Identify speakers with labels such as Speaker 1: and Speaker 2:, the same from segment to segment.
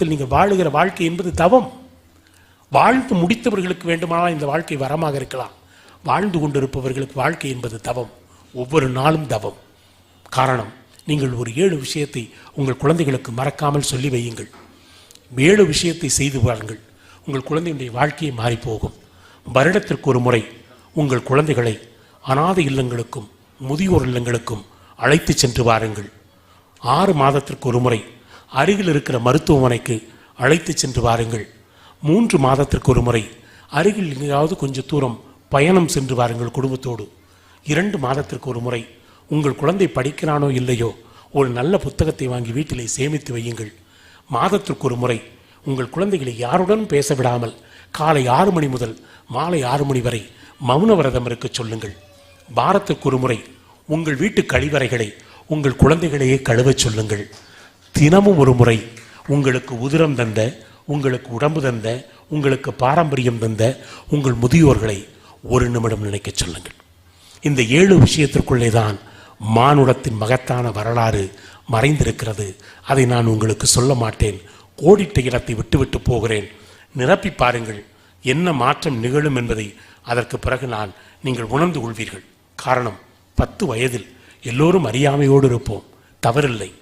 Speaker 1: குடும்பத்தில் நீங்கள் வாழுகிற வாழ்க்கை என்பது தவம். வாழ்ந்து முடித்தவர்களுக்கு வேண்டுமானால் இந்த வாழ்க்கை வரமாக இருக்கலாம். வாழ்ந்து கொண்டிருப்பவர்களுக்கு வாழ்க்கை என்பது தவம். ஒவ்வொரு நாளும் தவம். காரணம் நீங்கள் ஒரு ஏழு விஷயத்தை உங்கள் குழந்தைகளுக்கு மறக்காமல் சொல்லி வையுங்கள். ஏழு விஷயத்தை செய்து வாருங்கள் உங்கள் குழந்தையுடைய வாழ்க்கையை மாறிப்போகும். வருடத்திற்கு ஒரு முறை உங்கள் குழந்தைகளை அனாதை இல்லங்களுக்கும் முதியோர் இல்லங்களுக்கும் அழைத்து சென்று வாருங்கள். ஆறு மாதத்திற்கு ஒரு முறை அருகில் இருக்கிற மருத்துவமனைக்கு அழைத்து சென்று வாருங்கள். மூன்று மாதத்திற்கு ஒரு முறை அருகில் எங்கேயாவது கொஞ்சம் தூரம் பயணம் சென்று வாருங்கள் குடும்பத்தோடு. இரண்டு மாதத்திற்கு ஒரு முறை உங்கள் குழந்தை படிக்கிறானோ இல்லையோ ஒரு நல்ல புத்தகத்தை வாங்கி வீட்டிலே சேமித்து வையுங்கள். மாதத்திற்கு ஒரு முறை உங்கள் குழந்தைகளை யாருடன் பேச விடாமல் காலை ஆறு மணி முதல் மாலை ஆறு மணி வரை மௌன விரதம் இருக்க சொல்லுங்கள். வாரத்திற்கு ஒரு முறை உங்கள் வீட்டு கழிவறைகளை உங்கள் குழந்தைகளையே கழுவச் சொல்லுங்கள். தினமும் ஒரு முறை உங்களுக்கு உதிரம் தந்த உங்களுக்கு உடம்பு தந்த உங்களுக்கு பாரம்பரியம் தந்த உங்கள் முதியோர்களை ஒரு நிமிடம் நினைக்கச் சொல்லுங்கள். இந்த ஏழு விஷயத்திற்குள்ளே தான் மானுடத்தின் மகத்தான வரலாறு மறைந்திருக்கிறது. அதை நான் உங்களுக்கு சொல்ல மாட்டேன். கோடிட்ட இடத்தை விட்டுவிட்டு போகிறேன். நிரப்பி பாருங்கள். என்ன மாற்றம் நிகழும் என்பதை அதற்கு பிறகு நான் நீங்கள் உணர்ந்து கொள்வீர்கள். காரணம் பத்து வயதில் எல்லோரும் அறியாமையோடு இருப்போம். தவறில்லை.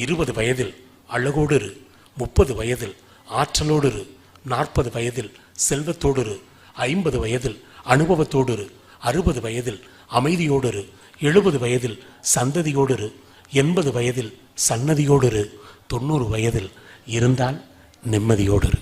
Speaker 1: இருபது வயதில் அழகோடு இரு முப்பது வயதில் ஆற்றலோடு இரு நாற்பது வயதில் செல்வத்தோடு இரு ஐம்பது வயதில் அனுபவத்தோடு இரு அறுபது வயதில் அமைதியோடு இரு எழுபது வயதில் சந்ததியோடு இரு எண்பது வயதில் சன்னதியோடு இரு தொண்ணூறு வயதில் இருந்தால் நிம்மதியோடு இரு